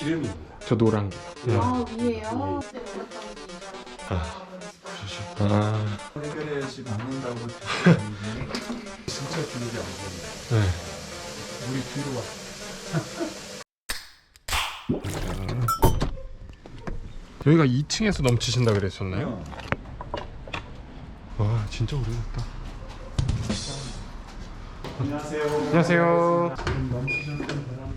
기름입니다. 저 노란 게. 네. 아 위에요? 네 올랐다고 아. 아, 해결해야지 막는다고 했는데 진짜 기름이 안 보인다. 네. 물이 뒤로 와. 여기가 2층에서 넘치신다 그랬었나요? 와, 진짜 오래됐다. 안녕하세요. 안녕하세요. 지금 넘치셨던 베란다가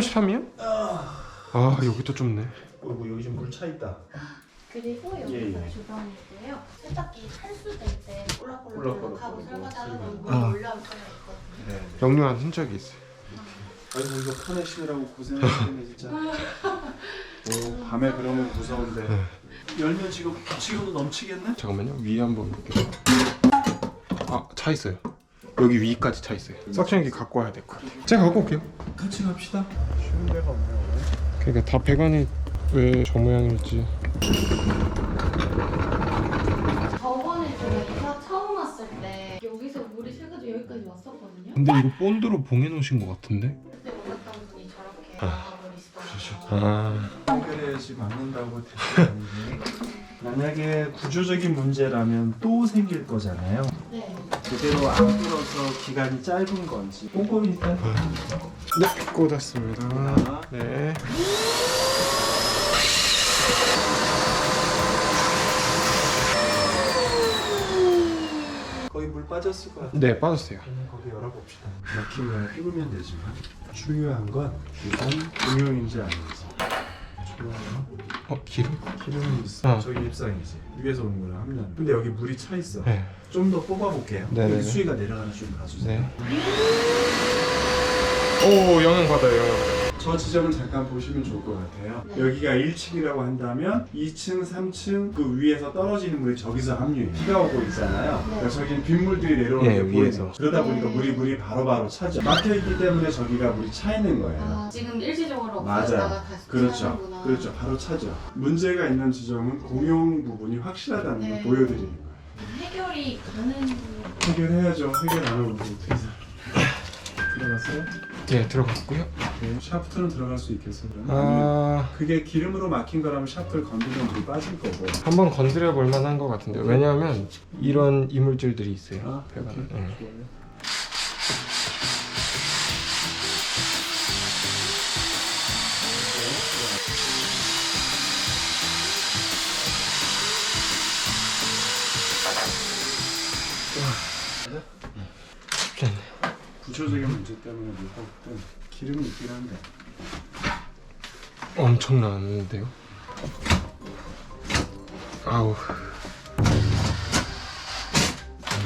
33이요? 아, 여기도 좁네. 어이구 여기 좀물차 있다. 그리고 여기가 예, 예. 주방이고요 세탁기 탈수 될때 꼴락꼴락하고 꼴락꼴락 설거지하다 보면 물이 아. 올라올 때가 있거든요 네. 역류한 흔적이 있어요. 아이고 이거 파내시느라고 고생하시네 진짜. 오, 밤에 그러면 무서운데. 네. 열면 지금 지금도 넘치겠네? 잠깐만요. 위에 한번 볼게요. 아, 차 있어요. 여기 위까지 차 있어요. 석션기 갖고 와야 될 것 같아요. 제가 갖고 올게요. 같이 갑시다. 쉬운 데가 없네 오늘. 그러니까 다 배관이 왜 저 모양일지. 저번에 제가 이사 처음 왔을 때 여기서 물이 새가지고 여기까지 왔었거든요 근데 이거 본드로 봉해 놓으신 것 같은데? 그때 올랐던 분이 저렇게 아. 나가버리시더라고요 아, 해결해야지 막는다고 됐는데 만약에 구조적인 문제라면 또 생길 거잖아요. 네 제대로 안 뚫어서 기간이 짧은 건지 꼼꼼히 일단 네, 꽂았습니다. 네. 거의 물 빠졌을 것 같아요. 네, 빠졌어요. 그러면 거기 열어봅시다. 막힌 거야 뚫으면 되지만 중요한 건 우선 공용인지 아닌지. 어, 기름? 기름이 있어. 어. 저기 입상이지. 위에서 오는 거랑 합류하는. 근데 여기 물이 차 있어. 네. 좀 더 뽑아볼게요. 네네네. 여기 수위가 내려가는 좀 봐주세요. 네. 오, 영양 받아요, 영양 받아요. 저 지점을 잠깐 보시면 좋을 것 같아요. 네. 여기가 1층이라고 한다면 2층, 3층 그 위에서 떨어지는 물이 저기서 합류해. 비가 오고 있잖아요. 네. 그래서 저기는 빗물들이 내려오는 예, 게 보여요. 위에서. 그러다 보니까 네. 물이 물이 바로 바로 차죠. 막혀 있기 때문에 저기가 물이 차 있는 거예요. 아 지금 일시적으로 맞아요. 그렇죠. 차는구나. 그렇죠. 바로 차죠. 문제가 있는 지점은 공용 부분이 확실하다는 네. 걸 보여드리는 거예요. 해결이 가는 해결해야죠. 해결 안 하면 어떻게. 들어갔어요? 네, 들어갔고요. 네. 샤프트는 들어갈 수 있겠어요? 아니면 아, 그게 기름으로 막힌 거라면 샤프를 건드리면 물이 빠질 거고. 한번 건드려 볼 만한 것 같은데요. 왜냐하면 이런 이물질들이 있어요. 아. 오케이. 좋아요. 쉽지 않네. 구조적인 문제 때문에 못 하거든. 기름이 있긴 한데. 엄청나는데요. 아우.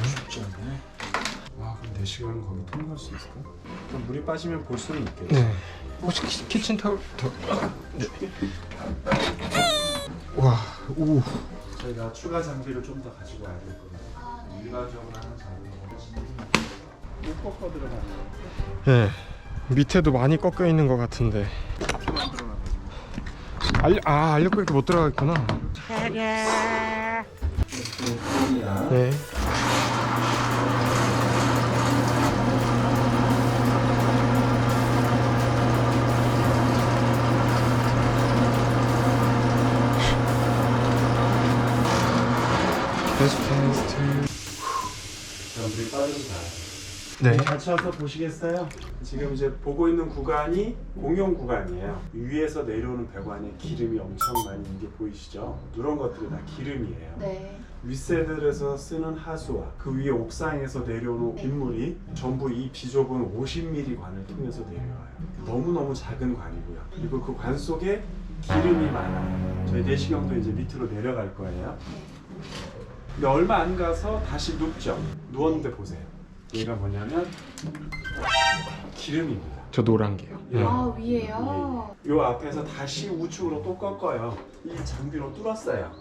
쉽지 않네. 와, 그럼 4시간 거기 통과할 수 있을까? 그럼 물이 빠지면 볼 수는 있겠지. 네. 혹시 키, 키친 타올 더? 아, 네. 와, 오. 저희가 추가 장비를 좀 더 가지고 와야 될 거예요. 아, 네. 일반적으로 하는 장비는 못 꺾어 들어가는 거. 네. 밑에도 많이 꺾여 있는 것 같은데. 알려, 아, 알려고 이렇게 못 들어가겠구나. 네. 테스트 테스트. 사람들이 빠져서 가요. 네. 같이 와서 보시겠어요? 지금 이제 보고 있는 구간이 공용 구간이에요. 위에서 내려오는 배관에 기름이 엄청 많이 있는 게 보이시죠? 누런 것들이 다 기름이에요. 네. 윗세들에서 쓰는 하수와 그 위에 옥상에서 내려오는 빗물이 전부 이 비좁은 50mm 관을 통해서 내려와요. 너무너무 작은 관이고요. 그리고 그 관 속에 기름이 많아요. 저희 내시경도 이제 밑으로 내려갈 거예요. 근데 얼마 안 가서 다시 눕죠. 누웠는데 보세요. 얘가 뭐냐면 기름입니다. 저 노란 게요. 네. 아 위에요. 요 앞에서 다시 우측으로 또 꺾어요. 이 장비로 뚫었어요.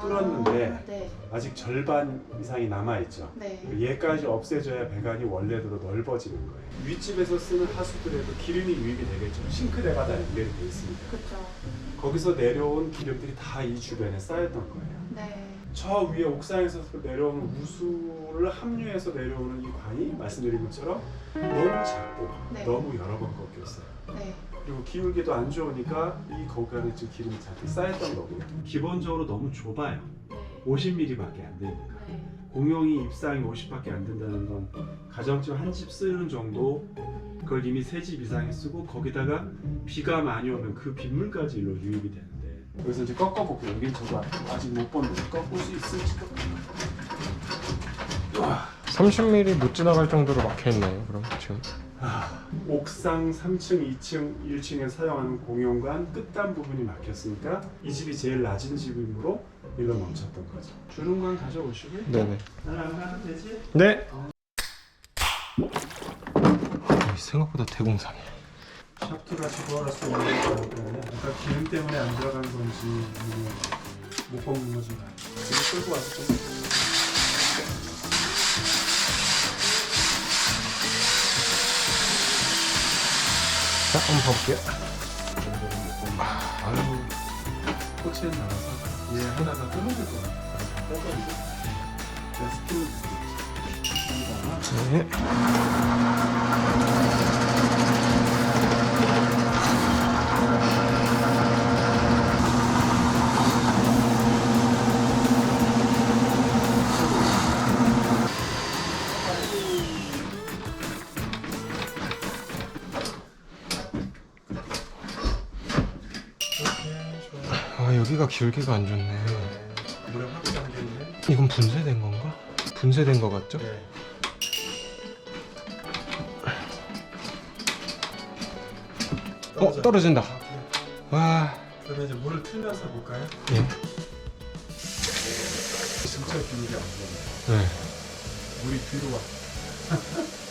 뚫었는데 아, 네. 아직 절반 이상이 남아 있죠. 네. 얘까지 없애줘야 배관이 원래대로 넓어지는 거예요. 윗집에서 쓰는 하수들에도 기름이 유입이 되겠죠. 싱크대가 다 연결이 돼 있으니까. 그렇죠. 거기서 내려온 기름들이 다 이 주변에 쌓였던 거예요. 네. 저 위에 옥상에서 내려오는 우수 를 합류해서 내려오는 이 관이 말씀드린 것처럼 너무 작고 네. 너무 여러 번 꺾였어요. 네. 그리고 기울기도 안 좋으니까 이 거간에 지금 기름이 잔뜩 쌓였던 거고 기본적으로 너무 좁아요. 네. 50mm밖에 안 되니까 네. 공용이 입상이 50밖에 안 된다는 건 가정집 한 집 쓰는 정도 그걸 이미 세 집 이상이 쓰고 거기다가 비가 많이 오면 그 빗물까지 일로 유입이 되는데 그래서 이제 꺾어볼게요 여긴 저도 아직 못 봤는데 꺾을 수 있을지 와 30mm 못 지나갈 정도로 막혀 있네요. 그럼 지금. 아, 옥상 3층, 2층, 1층에 사용하는 공용관 끝단 부분이 막혔으니까 이 집이 제일 낮은 집이므로 일로 멈췄던 거죠. 주는 건 가져오시고요. 네네. 나안 가도 되지? 네. 어, 생각보다 대공사네. 샤프트가 집어갈 수 있는 거기 때문에 아까 기름 때문에 안 들어간 건지 못 건지 몰라요. 이거 끌고 와서 좀 자, 한번 봐볼게요. 아유 코치에 나가서 얘 하다가 끊어질 것 같아. 꺾어지고. 내가 스피드 네. 여기가 기울기가 안 좋네. 물에 확 잠겨있네. 이건 분쇄된 건가? 분쇄된 거 같죠? 네. 어 떨어진다. 아, 그래. 와. 그러면 이제 물을 틀면서 볼까요? 예. 진짜 기울기 안 좋네. 네. 물이 뒤로 와.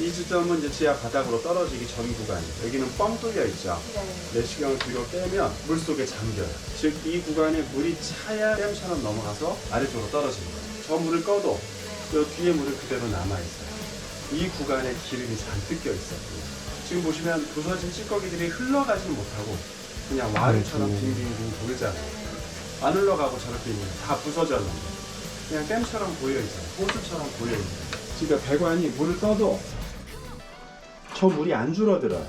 이 지점은 이제 지하 바닥으로 떨어지기 전 구간이에요. 여기는 뻥 뚫려 있죠. 네. 내시경을 뒤로 빼면 물 속에 잠겨요. 즉 이 구간에 물이 차야 댐처럼 넘어가서 아래쪽으로 떨어지는 거예요. 저 물을 꺼도 저 뒤에 물은 그대로 남아 있어요. 이 구간에 기름이 잔뜩 껴 있어요. 지금 보시면 부서진 찌꺼기들이 흘러가지는 못하고 그냥 와르처럼 아이고. 빙빙빙 돌잖아요. 안 흘러가고 저렇게 있는 다 부서졌는데 그냥 댐처럼 보여 있어요. 호수처럼 보여 있어요. 그러니까 배관이 물을 떠도 저 물이 안 줄어들어요.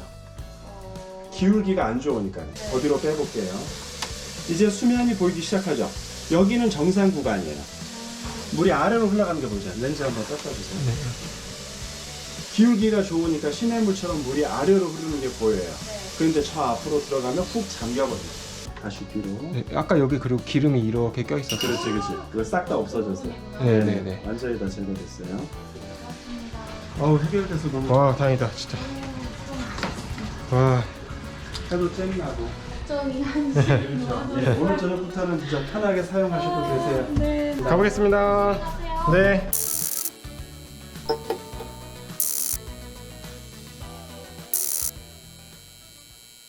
어... 기울기가 안 좋으니까요. 어디로 빼볼게요. 이제 수면이 보이기 시작하죠. 여기는 정상 구간이에요. 물이 아래로 흘러가는 게 보이죠. 렌즈 한번 닦아주세요. 네. 기울기가 좋으니까 시냇물처럼 물이 아래로 흐르는 게 보여요. 네. 그런데 저 앞으로 들어가면 훅 잠겨버려요. 다시 뒤로. 네. 아까 여기 그리고 기름이 이렇게 껴 있었어요. 그렇지, 그렇지. 그거 싹 다 없어졌어요. 네 네 네. 완전히 다 제거됐어요. 어우, 해결돼서 너무 와 다행이다 진짜. 와. 해도 쨍나고. 걱정이 한 예, 오늘 저녁부터는 진짜 편하게 사용하셔도 되세요. 네. 가보겠습니다. 안녕하세요. 네.